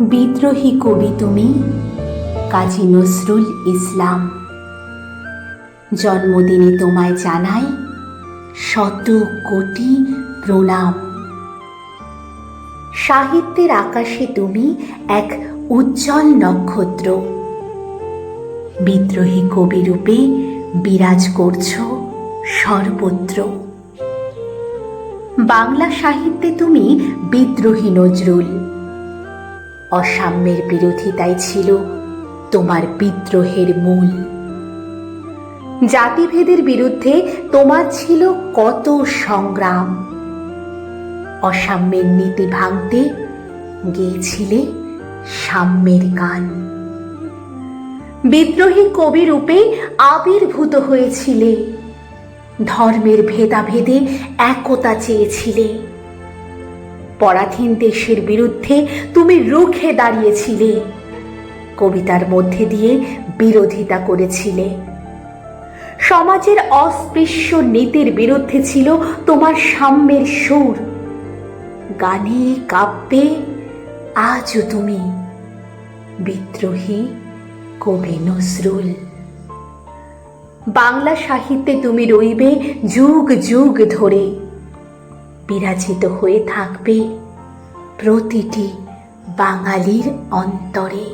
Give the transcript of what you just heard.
বিদ্রোহী কবি তুমি, কাজী নজরুল ইসলাম। জন্মদিনে তোমায় জানাই শত কোটি প্রণাম। সাহিত্যের আকাশে তুমি এক উজ্জ্বল নক্ষত্র। বিদ্রোহী কবি রূপে বিরাজ করছ সর্বত্র। বাংলা সাহিত্যে তুমি বিদ্রোহী নজরুল। অসাম্যের বিরোধিতাই ছিল তোমার বিদ্রোহের মূল। জাতিভেদের বিরুদ্ধে তোমার ছিল কত সংগ্রাম। অসাম্যের নীতি ভাঙতে গেয়েছিলে সাম্যের গান। বিদ্রোহী কবি রূপে আবির্ভূত হয়েছিলে। ধর্মের ভেদাভেদে একতা চেয়েছিলে। পরাধীন দেশের বিরুদ্ধে তুমি রুখে দাঁড়িয়েছিলে। কবিতার মধ্যে দিয়ে বিরোধিতা করেছিলে। সমাজের অস্পৃশ্য নীতির বিরুদ্ধে ছিল তোমার সাম্যের সুর। গানে, কাব্যে আজও তুমি বিদ্রোহী কবি নজরুল। বাংলা সাহিত্যে তুমি রইবে যুগ যুগ ধরে। বিরাজিত হয়ে থাকবে প্রতিটি বাঙালির অন্তরে।